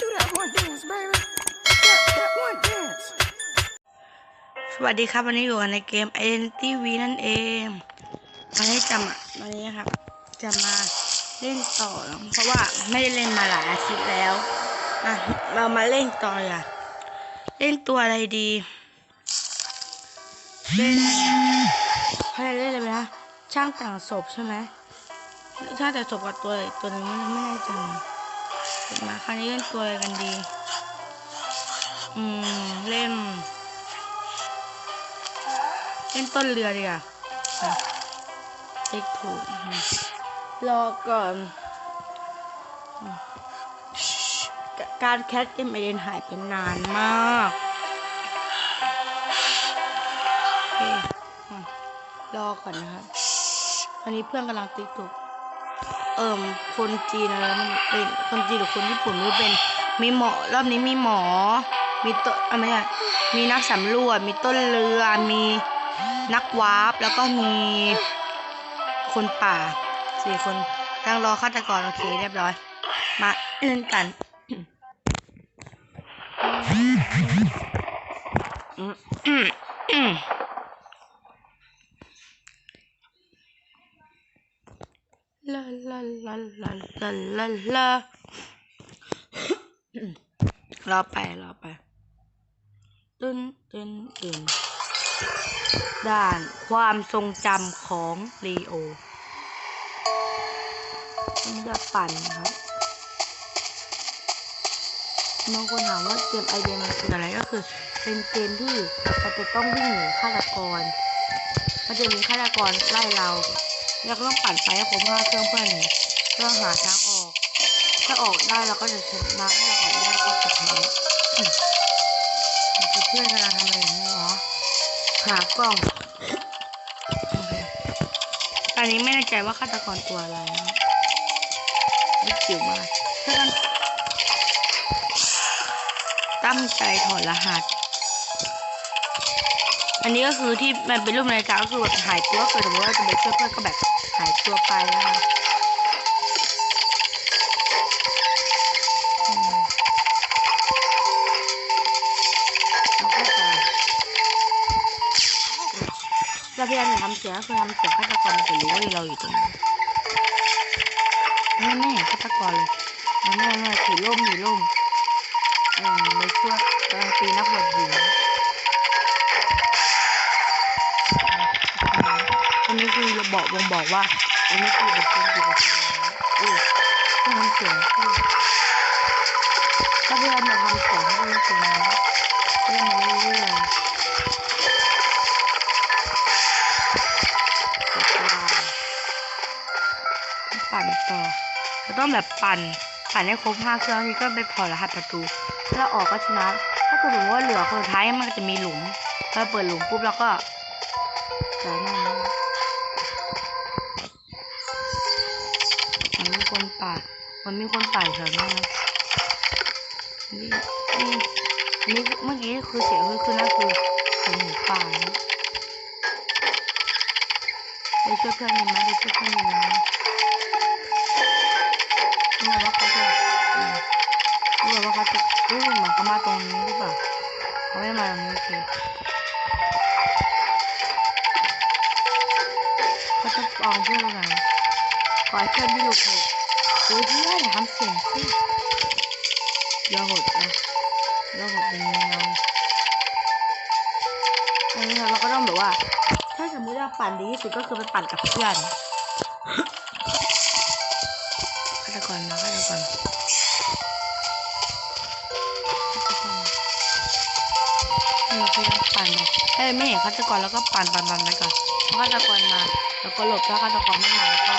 Do that one dance, baby. That, that one dance. สวัสดีครับวันนี้อยู่กันในเกม Identity V นั่นเองวันนี้จะมาวันนี้ครับ จะมาเล่นต่อนะเพราะว่าไม่ได้เล่นมาหลายอาทิตย์แล้วอะเรามาเล่นต่ออะเล่นตัวอะไรดีเล่นเขาจะเล่นอะไรนะช่างแต่งศพใช่ไหมช่างแต่งศพกับตัวอะไรตัวนึงไม่ไม่แน่ใจเดี๋ย มาคราวนี้เล่นตัวอะไรกันดี อืม เล่น เล่นต้นเรือดีกว่าอะเลขถูก รอก่อนอการแคสเกมไอเดนหายไปนานมากโอเคอะรอก่อนนะครับอันนี้เพื่อนกำลังติ๊กถูก เอิ่มคนจีนอะไรมันเป็นคนจีนหรือคนญี่ปุ่นไม่รู้เป็นมีหมอรอบนี้มีหมอ มีต้นอะไม่ใช่มีนักสำรวจมีต้นเรือ มีนักวาร์ปแล้วก็มีคนป่าสี่คนตั้งรอฆาตกรโอเคเรียบร้อย มาเล่นกันอืมอืมอืม ลาลาลาลาลาลาลารอไปรอไปตึ้นตึ้นตึ้นด่านความทรงจำของลีโอมันจะปั่นครับบางคนถามว่าเกมไอเดียมันคืออะไรก็คือ เป็นเกมที่เราจะต้องวิ่งหนีฆาตกรมันจะมีฆาตกรไล่เรา แล้วก็ต้องปั่นไปให้ครบห้าเครื่องเพื่อนเพื่อหาทางออก ถ้าออกได้เราก็จะชนะถ้าเราออกไม่ได้ก็จะแพ้เพื่อนกำลังทำอะไรอย่างนี้เหรอหากล้องโอเคตอนนี้ไม่แน่ใจว่าฆาตกรตัวอะไรนะไม่จิ๋วมากถ้ากันตั้งใจถอดรหัส อันนี้ก็คือที่มันเป็นรูปนาฬิกาก็คือแบบหายตัวเกิดสมมติว่าจะไปช่วยเพื่อนก็แบบ หายตัวไปนะคะอืมแล้วก็จะเราพยายามทำเสียงคือทำเสียงฆาตกรมันจะรู้ว่าเราอยู่ตรงนี้ไม่ไม่เห็นฆาตกรเลยไม่ไม่ไม่ถือร่มถือร่มอืมในช่วงกลังตีนักบวชหญิง บอกวงบอกว่าอันนี้คือเป็นคนกี่เร์เซ็นต์แล้วอุ้ต้องทำเสียงคือถ้าพยายามาทำเสียงให้เป็นเสียงนะเรื่องมันเรื่อยปั่นต่อเราต้องแบบปั่นปั่นให้ครบห้าเครื่องนี้ก็ไปพอรหัสประตูถ้าเราออกก็ชนะถ้าเกิดว่าเหลือคนท้ายมันก็จะมีหลุมพอเราเปิดหลุมปุ๊บเราก็จ่ายหน้านี้มันมี คนป่ามันมีคนป่าแถวนี้นะนี่นี่นี่เมื่อกี้คือเสียงคือคือนั่นคือเสียงหมูป่านะไปช่วยเพื่อนมีไหมไปช่วยเพื่อนมีไหมรู้ว่าเขาจะอืมรู้ว่าเขาจะรู้เหมือนเขามาตรงนี้หรือเปล่าเขาไม่มาตรงนี้โอเคเขาจะปองเพื่อนเราไหนขอให้เพื่อนที่หลุดเถอะ โอ้ยเพื่อนอย่าทำเสียงสิอย่าหดนะอย่าหดเป็นแนวอันนี้เราก็ต้องแบบว่า ถ้าสมมติว่าปั่นดีที่สุดก็คือไปปั่นกับเพื่อนฆาตกรมาฆาตกรเราพยายามปั่นไปถ้าไม่เห็นฆาตกรแล้วก็ปั่นปั่นปั่นไปก่อนพอฆาตกรมา แล้วก็หลบถ้าฆาตกรไม่มาแล้วก็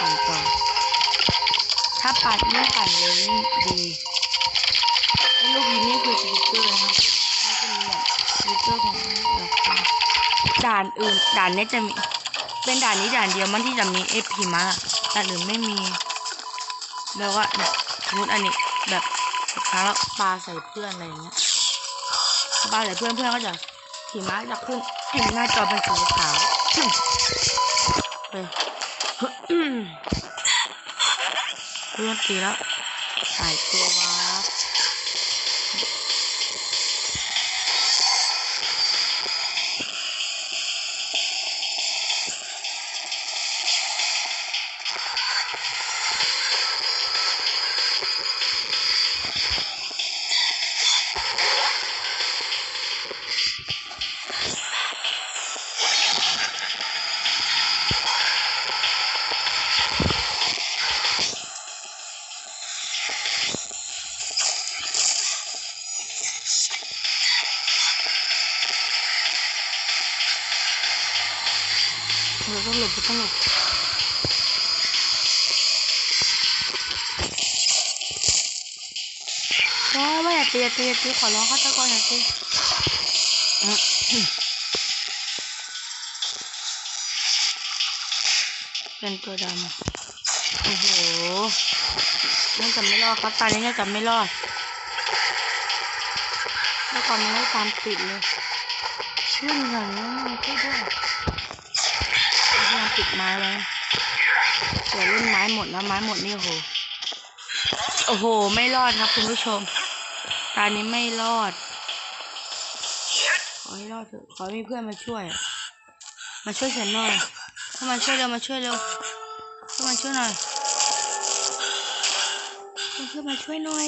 ปั่นต่อ ถ้าปั่นยิ่งปั่นเร็วยิ่งดีไอ้ลูกนี้นี่คือสติ๊กเกอร์นะครับแล้วจะมีแบบสติ๊กเกอร์ของเราด่านอื่น ด่านนี้จะมี เป็นด่านนี้ด่านเดียวมันที่จะมีเอฟพีมาด่านอื่นไม่มีแบบว่าเนี่ยสมมติอันนี้แบบสุดท้ายแล้วปาใส่เพื่อนอะไรอย่างเงี้ยปลาใส่เพื่อนเพื่อนก็จะขี่ม้าจะขึ้นเห็นหน้าจอเป็นสีขาวเฮ้ย เพื่อนตีแล้วสายตัววา เราต้องหลบเราต้องหลบว้าวไม่าตีอย่าตีอย่าตีขอร้องฆาตะกรอย่าตีเป็นตัวดำโอ้โหน่าจะไม่รอดครับตอนนี้น่าจะไม่รอดแล้วก่อนมันไม่ตามติดเลยขึ้นอย่างนี้มันช่วยด้วย พยายามปิดไม้ไว้เดี๋ยวเล่นไม้หมดแล้วไม้หมดนี่โห โอ้โห ไม่รอดครับคุณผู้ชม ตอนนี้ไม่รอด ขอให้รอดเถอะ ขอให้มีเพื่อนมาช่วย มาช่วยฉันหน่อยเข้ามาช่วยเร็วมาช่วยเร็วเข้ามาช่วยหน่อยเพื่อนมาช่วยหน่อย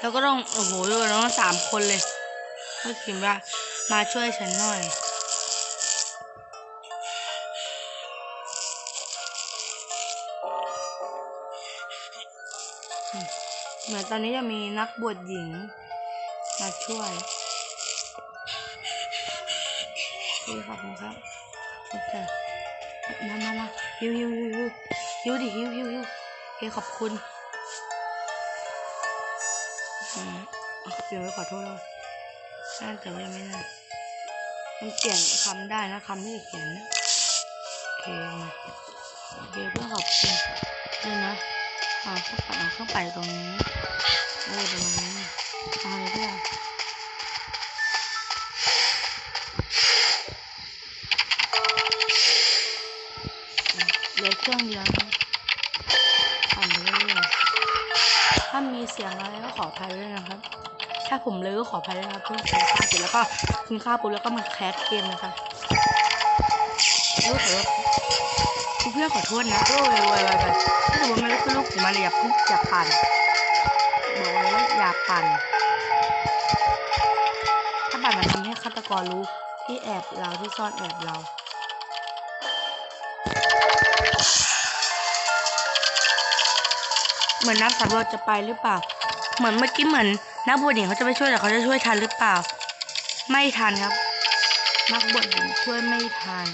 แล้วก็ต้อง โอ้โหดูน้องสามคนเลยก็เขียนว่ามาช่วยฉันหน่อย เหมือนตอนนี้จะมีนักบวชหญิง มาช่วยพี่ขอบคุณครับโอเคมามามาฮิวฮิวฮิวฮิวฮิวดิฮิวฮิวฮิวโอเคขอบคุณอืมอะเปลี่ยนไปขอโทษแล้วน่าจะว่ายังไม่น่ามันเปลี่ยนคำได้นะคำที่จะเขียนนะโอเคมาโอเคเพื่อขอบคุณด้วยนะ เอาเข้าไปเอาเข้าไปตรงนี้เออประมาณนี้เอาเลยเพื่อนเหลือเครื่องเดียวนะทำไปเรื่อยๆถ้ามีเสียงอะไรก็ขออภัยด้วยนะครับ ถ้าผมเลยก็ขออภัยด้วยนะครับเพิ่งกินข้าวเสร็จแล้วก็กินข้าวปุ๊บแล้วก็มาแคสเกมนะครับรู้สึกว่า เพื่อนขอโทษนะโอ้ยโอ้ยโอ้ยโอ้ยถ้าสมมติไม่รู้คือลูกผมมาเลยอย่าพึ่งอย่าปั่นบอกเลยว่าอย่าปั่นถ้าปั่นมันทำให้ฆาตกรรู้ที่แอบเราที่ซ่อนแอบเราเหมือนนักสำรวจจะไปหรือเปล่า เหมือนเมื่อกี้เหมือนนักบวชหญิงเขาจะไปช่วยแต่เขาจะช่วยทันหรือเปล่า ไม่ทันครับ นักบวชหญิงช่วยไม่ทัน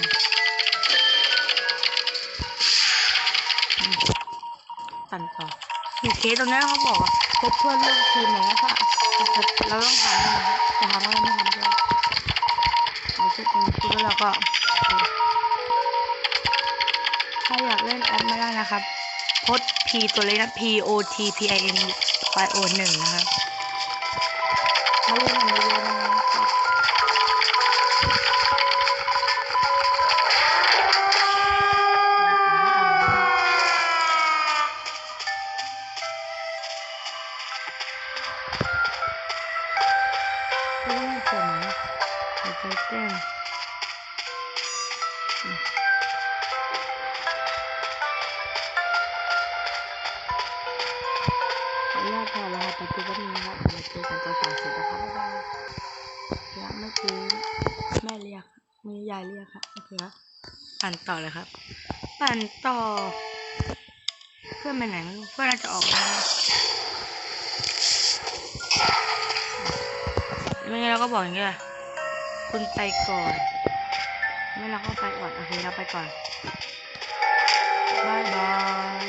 ปั่นต่อมีเคสตรงนั้นเขาบอกพบเพื่อนร่วมทีมอะไรเงี้ยค่ะเราต้องทำนะจะทำอะไรไม่ทำก็เราช่วยกันคิดแล้วเราก็ถ้าอยากเล่นแอปไม่ได้นะครับโพส P ตัวเล็กนะ P O T P I N Y O หนึ่งนะครับ ไม่ได้เสียงนะหัวใจเต้นอืมขออนุญาตถอดรหัสประตูแป๊บนึงนะครับเดี๋ยวเจอกันตอนสายเสร็จนะครับบ๊ายบายเดี๋ยวเมื่อกี้แม่เรียกมียายเรียกครับโอเคครับปั่นต่อเลยครับ ปั่นต่อ เพื่อนไปไหนไม่รู้เพื่อนน่าจะออกมา ไม่งั้นเราก็บอกอย่างเงี้ยคุณไปก่อนไม่เราก็ไปก่อนโอเคเราไปก่อนบายบาย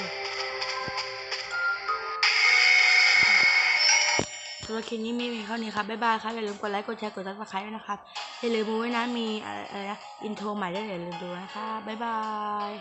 สำหรับคลิปนี้มีเพียงเท่านี้ครับบ๊ายบายครับอย่าลืมกดไลค์กดแชร์กดซับสไครต์ด้วยนะครับอย่าลืมดูไว้นะมีอะไรอะไรนะอินโทรใหม่ด้วยอย่าลืมดูนะครับบ๊ายบาย